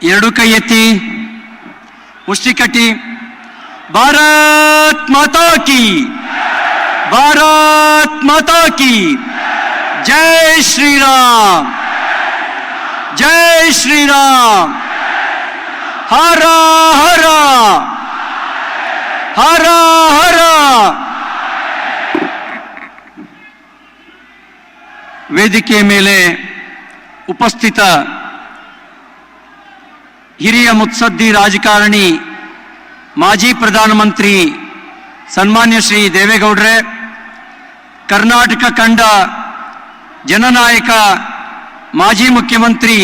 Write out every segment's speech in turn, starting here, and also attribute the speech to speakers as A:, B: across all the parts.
A: ಎರಡು ಕೈ ಎತ್ತಿ, ಮುಷ್ಟಿ ಕಟ್ಟಿ, ಭಾರತ್ ಮಾತಾ ಕಿ, ಭಾರತ್ ಮಾತಾ ಕಿ, ಜೈ ಶ್ರೀರಾಮ್ ಜೈ ಶ್ರೀರಾಮ್, ಹರ ಹರ ಹರ ಹರ. ವೇದಿಕೆ ಮೇಲೆ ಉಪಸ್ಥಿತ ಹಿರಿಯ ಮುತ್ಸದ್ದಿ ರಾಜಕಾರಣಿ ಮಾಜಿ ಪ್ರಧಾನಮಂತ್ರಿ ಸನ್ಮಾನ್ಯ ಶ್ರೀ ದೇವೇಗೌಡ್ರೆ, ಕರ್ನಾಟಕ ಕಂಡ ಜನನಾಯಕ ಮಾಜಿ ಮುಖ್ಯಮಂತ್ರಿ,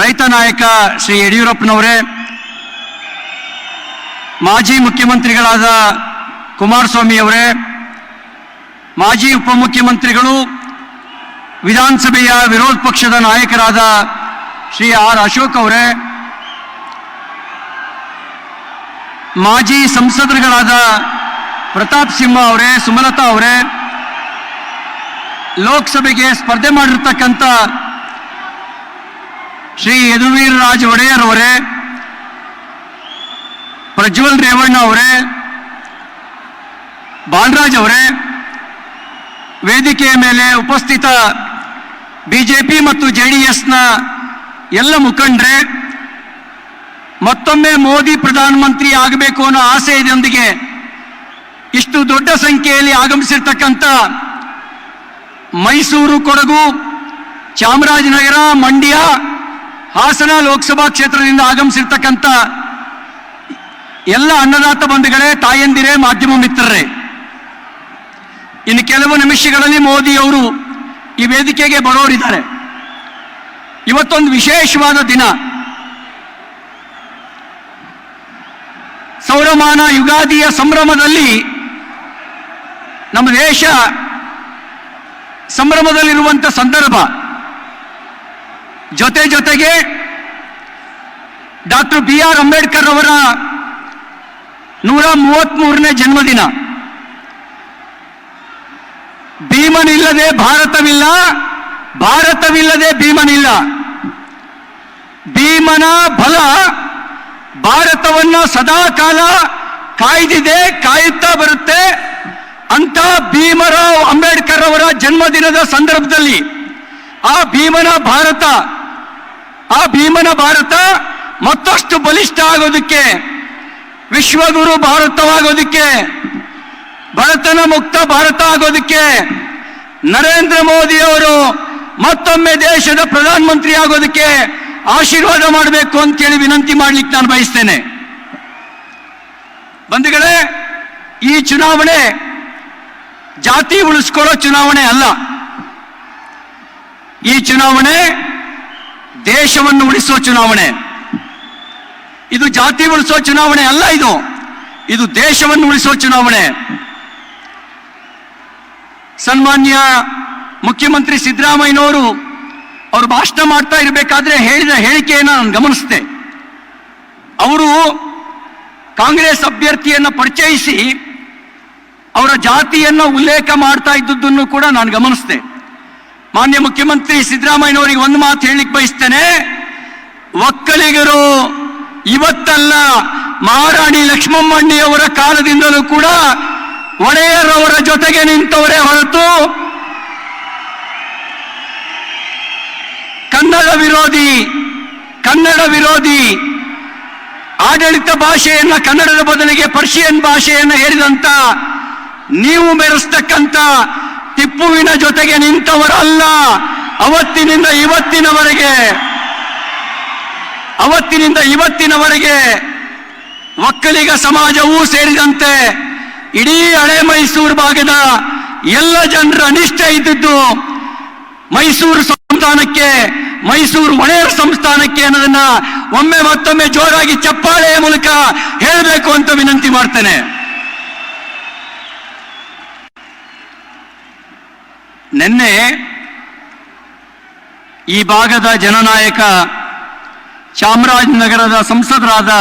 A: ರೈತ ನಾಯಕ ಶ್ರೀ ಯಡಿಯೂರಪ್ಪನವರೇ, ಮಾಜಿ ಮುಖ್ಯಮಂತ್ರಿಗಳಾದ ಕುಮಾರಸ್ವಾಮಿ ಅವರೇ, ಮಾಜಿ ಉಪಮುಖ್ಯಮಂತ್ರಿಗಳು, ವಿಧಾನಸಭೆಯ ವಿರೋಧ ಪಕ್ಷದ ನಾಯಕರಾದ ಶ್ರೀ ಆರ್ ಅಶೋಕ್ ಅವರೇ ಮಾಜಿ ಸಂಸದರುಗಳಾದ ಪ್ರತಾಪ್ ಸಿಂಹ ಅವರೇ, ಸುಮಲತಾ ಅವರೇ, ಲೋಕಸಭೆಗೆ ಸ್ಪರ್ಧೆ ಮಾಡಿರ್ತಕ್ಕಂಥ ಶ್ರೀ ಯದುವೀರ್ ರಾಜ್ ಒಡೆಯರ್ ಅವರೇ ಪ್ರಜ್ವಲ್ ರೇವಣ್ಣ ಅವರೇ, ಬಾಲರಾಜ್ ಅವರೇ, ವೇದಿಕೆಯ ಮೇಲೆ ಉಪಸ್ಥಿತ ಬಿಜೆಪಿ ಮತ್ತು ಜೆ ಡಿ ಎಸ್ನ ಎಲ್ಲ ಮುಖಂಡರೇ ಮತ್ತೊಮ್ಮೆ ಮೋದಿ ಪ್ರಧಾನಮಂತ್ರಿ ಆಗಬೇಕು ಅನ್ನೋ ಆಸೆ ಇದೊಂದಿಗೆ ಇಷ್ಟು ದೊಡ್ಡ ಸಂಖ್ಯೆಯಲ್ಲಿ ಆಗಮಿಸಿರ್ತಕ್ಕಂಥ ಮೈಸೂರು, ಕೊಡಗು, ಚಾಮರಾಜನಗರ, ಮಂಡ್ಯ, ಹಾಸನ ಲೋಕಸಭಾ ಕ್ಷೇತ್ರದಿಂದ ಆಗಮಿಸಿರ್ತಕ್ಕಂಥ ಎಲ್ಲ ಅನ್ನದಾತ ಬಂಧುಗಳೇ, ತಾಯಂದಿರೇ, ಮಾಧ್ಯಮ ಮಿತ್ರರೇ, ಇನ್ನು ಕೆಲವು ನಿಮಿಷಗಳಲ್ಲಿ ಮೋದಿ ಅವರು ಈ ವೇದಿಕೆಗೆ ಬರೋರಿದ್ದಾರೆ. ಇವತ್ತೊಂದು ವಿಶೇಷವಾದ ದಿನ. ಸೌರಮಾನ ಯುಗಾದಿಯ ಸಂಭ್ರಮದಲ್ಲಿ ನಮ್ಮ ದೇಶ ಸಂಭ್ರಮದಲ್ಲಿರುವಂಥ ಸಂದರ್ಭ. ಜೊತೆ ಜೊತೆಗೆ ಡಾಕ್ಟರ್ ಬಿ ಆರ್ ಅಂಬೇಡ್ಕರ್ ಅವರ ನೂರ ಮೂವತ್ತ್ಮೂರನೇ ಜನ್ಮದಿನ. ಭೀಮನಿಲ್ಲದೆ ಭಾರತವಿಲ್ಲ, ಭಾರತವಿಲ್ಲದೆ ಭೀಮನಿಲ್ಲ. ಭೀಮನ ಬಲ ಭಾರತವನ್ನ ಸದಾ ಕಾಲ ಕಾಯ್ದಿದೆ, ಕಾಯುತ್ತಾ ಬರುತ್ತೆ. ಅಂತ ಭೀಮರಾವ್ ಅಂಬೇಡ್ಕರ್ ಅವರ ಜನ್ಮದಿನದ ಸಂದರ್ಭದಲ್ಲಿ ಆ ಭೀಮನ ಭಾರತ, ಆ ಭೀಮನ ಭಾರತ ಮತ್ತಷ್ಟು ಬಲಿಷ್ಠ ಆಗೋದಕ್ಕೆ, ವಿಶ್ವಗುರು ಭಾರತವಾಗೋದಕ್ಕೆ, ಭರತನ ಮುಕ್ತ ಭಾರತ ಆಗೋದಕ್ಕೆ ನರೇಂದ್ರ ಮೋದಿ ಅವರು ಮತ್ತೊಮ್ಮೆ ದೇಶದ ಪ್ರಧಾನಮಂತ್ರಿ ಆಗೋದಕ್ಕೆ ಆಶೀರ್ವಾದ ಮಾಡಬೇಕು ಅಂತೇಳಿ ವಿನಂತಿ ಮಾಡ್ಲಿಕ್ಕೆ ನಾನು ಬಯಸ್ತೇನೆ. ಬಂಧುಗಳೇ, ಈ ಚುನಾವಣೆ ಜಾತಿ ಉಳಿಸ್ಕೊಳ್ಳೋ ಚುನಾವಣೆ ಅಲ್ಲ. ಈ ಚುನಾವಣೆ ದೇಶವನ್ನು ಉಳಿಸೋ ಚುನಾವಣೆ. ಇದು ಜಾತಿ ಉಳಿಸೋ ಚುನಾವಣೆ ಅಲ್ಲ ಇದು. ಇದು ದೇಶವನ್ನು ಉಳಿಸೋ ಚುನಾವಣೆ. ಸನ್ಮಾನ್ಯ ಮುಖ್ಯಮಂತ್ರಿ ಸಿದ್ದರಾಮಯ್ಯನವರು ಅವರು ಭಾಷಣ ಮಾಡ್ತಾ ಇರಬೇಕಾದ್ರೆ ಹೇಳಿದ ಹೇಳಿಕೆಯನ್ನು ನಾನು ಗಮನಿಸಿದೆ. ಅವರು ಕಾಂಗ್ರೆಸ್ ಅಭ್ಯರ್ಥಿಯನ್ನು ಪರಿಚಯಿಸಿ ಅವರ ಜಾತಿಯನ್ನು ಉಲ್ಲೇಖ ಮಾಡ್ತಾ ಇದ್ದದ್ದನ್ನು ಕೂಡ ನಾನು ಗಮನಿಸಿದೆ. ಮಾನ್ಯ ಮುಖ್ಯಮಂತ್ರಿ ಸಿದ್ದರಾಮಯ್ಯನವರಿಗೆ ಒಂದು ಮಾತು ಹೇಳಲಿಕ್ಕೆ ಬಯಸ್ತೇನೆ. ಒಕ್ಕಲಿಗರು ಇವತ್ತಲ್ಲ ಮಹಾರಾಣಿ ಲಕ್ಷ್ಮಮ್ಮಣ್ಣಿಯವರ ಕಾಲದಿಂದಲೂ ಕೂಡ ಒಡೆಯರವರ ಜೊತೆಗೆ ನಿಂತವರೇ ಹೊರತು ಕನ್ನಡ ವಿರೋಧಿ, ಕನ್ನಡ ವಿರೋಧಿ, ಆಡಳಿತ ಭಾಷೆಯನ್ನ ಕನ್ನಡದ ಬದಲಿಗೆ ಪರ್ಷಿಯನ್ ಭಾಷೆಯನ್ನು ಹೇಳಿದಂತ, ನೀವು ಮೆರೆಸ್ತಕ್ಕಂತ ಟಿಪ್ಪುವಿನ ಜೊತೆಗೆ ನಿಂತವರಲ್ಲ. ಅವತ್ತಿನಿಂದ ಇವತ್ತಿನವರೆಗೆ ಅವತ್ತಿನಿಂದ ಇವತ್ತಿನವರೆಗೆ ಒಕ್ಕಲಿಗ ಸಮಾಜವೂ ಸೇರಿದಂತೆ ಇಡೀ ಹಳೆ ಮೈಸೂರು ಭಾಗದ ಎಲ್ಲ ಜನರ ಅನಿಷ್ಟ ಇದ್ದಿದ್ದು ಮೈಸೂರು ಸಂಸ್ಥಾನಕ್ಕೆ ಮೈಸೂರು ಒಡೆಯರ್ ಸಂಸ್ಥಾನಕ್ಕೆ ಅನ್ನೋದನ್ನ ಒಮ್ಮೆ ಮತ್ತೊಮ್ಮೆ ಜೋರಾಗಿ ಚಪ್ಪಾಳೆಯ ಮೂಲಕ ಹೇಳಬೇಕು ಅಂತ ವಿನಂತಿ ಮಾಡ್ತೇನೆ. ನಿನ್ನೆ ಈ ಭಾಗದ ಜನನಾಯಕ ಚಾಮರಾಜನಗರದ ಸಂಸದರಾದ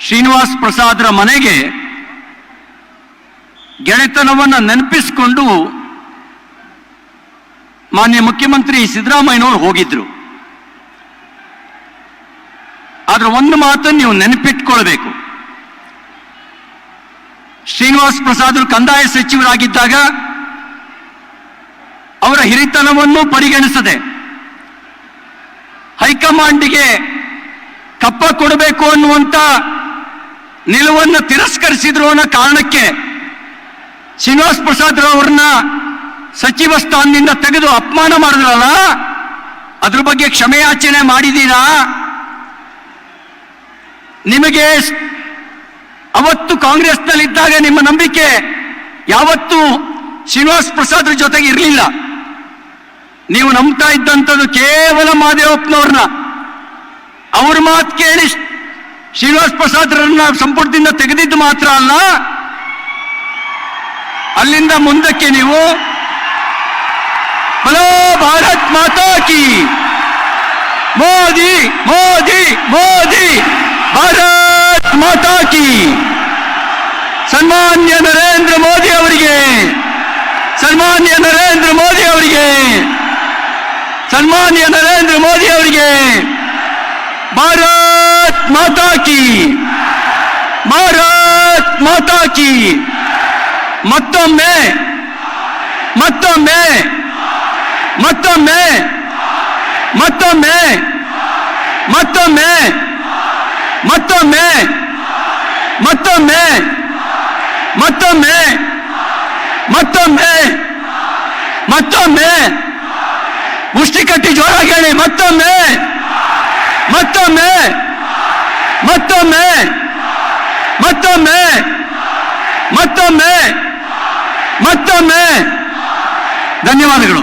A: ಶ್ರೀನಿವಾಸ್ ಪ್ರಸಾದ್ರ ಮನೆಗೆ ಗೆಳೆತನವನ್ನು ನೆನಪಿಸಿಕೊಂಡು ಮಾನ್ಯ ಮುಖ್ಯಮಂತ್ರಿ ಸಿದ್ದರಾಮಯ್ಯನವರು ಹೋಗಿದ್ರು. ಆದ್ರೆ ಒಂದು ಮಾತನ್ನು ನೀವು ನೆನಪಿಟ್ಕೊಳ್ಬೇಕು. ಶ್ರೀನಿವಾಸ್ ಪ್ರಸಾದರು ಕಂದಾಯ ಸಚಿವರಾಗಿದ್ದಾಗ ಅವರ ಹಿರಿತನವನ್ನು ಪರಿಗಣಿಸದೆ ಹೈಕಮಾಂಡ್ಗೆ ಕಪ್ಪ ಕೊಡಬೇಕು ಅನ್ನುವಂತ ನಿಲುವನ್ನು ತಿರಸ್ಕರಿಸಿದ್ರು ಅನ್ನೋ ಕಾರಣಕ್ಕೆ ಶ್ರೀನಿವಾಸ್ ಪ್ರಸಾದ್ ಅವರನ್ನ ಸಚಿವ ಸ್ಥಾನದಿಂದ ತೆಗೆದು ಅಪಮಾನ ಮಾಡಿದ್ರಲ್ಲ, ಅದ್ರ ಬಗ್ಗೆ ಕ್ಷಮೆಯಾಚನೆ ಮಾಡಿದ್ದೀರಾ? ನಿಮಗೆ ಅವತ್ತು ಕಾಂಗ್ರೆಸ್ನಲ್ಲಿದ್ದಾಗ ನಿಮ್ಮ ನಂಬಿಕೆ ಯಾವತ್ತೂ ಶ್ರೀನಿವಾಸ್ ಪ್ರಸಾದ್ ಜೊತೆಗೆ ಇರಲಿಲ್ಲ. ನೀವು ನಂಬ್ತಾ ಇದ್ದಂಥದ್ದು ಕೇವಲ ಮಾದೇವಪ್ಪನವ್ರನ್ನ. ಅವ್ರ ಮಾತು ಕೇಳಿ ಶ್ರೀ- ಶ್ರೀನಿವಾಸ್ ಪ್ರಸಾದ್ರನ್ನ ಸಂಪುಟದಿಂದ ತೆಗೆದಿದ್ದು ಮಾತ್ರ ಅಲ್ಲ, ಅಲ್ಲಿಂದ ಮುಂದಕ್ಕೆ ನೀವು ಬಲೋ ಭಾರತ್ ಮಾತಾ ಕಿ ಮೋದಿ ಮೋದಿ ಮೋದಿ ಭಾರತ್ ಮಾತಾ ಕಿ ಸನ್ಮಾನ್ಯ ನರೇಂದ್ರ ಮೋದಿ ಅವರಿಗೆ ಸನ್ಮಾನ್ಯ ನರೇಂದ್ರ ಮೋದಿ ಅವರಿಗೆ ಸನ್ಮಾನ್ಯ ನರೇಂದ್ರ ಮೋದಿ ಅವರಿಗೆ ಭಾರತ್ ಮಾತಾ ಕಿ ಭಾರತ್ ಮಾತಾ ಕಿ ಮತ್ತೊಮ್ಮೆ ಮತ್ತೊಮ್ಮೆ ಮತ್ತೊಮ್ಮೆ ಮತ್ತೊಮ್ಮೆ ಮತ್ತೊಮ್ಮೆ ಮತ್ತೊಮ್ಮೆ ಮತ್ತೊಮ್ಮೆ ಮತ್ತೊಮ್ಮೆ ಮತ್ತೊಮ್ಮೆ ಮತ್ತೊಮ್ಮೆ ಮುಷ್ಟಿ ಕಟ್ಟಿ ಜೋರಾಗಿ ಹೇಳಿ ಮತ್ತೊಮ್ಮೆ ಮತ್ತೊಮ್ಮೆ ಮತ್ತೊಮ್ಮೆ ಮತ್ತೊಮ್ಮೆ ಮತ್ತೊಮ್ಮೆ ಮತ್ತೊಮ್ಮೆ ಧನ್ಯವಾದಗಳು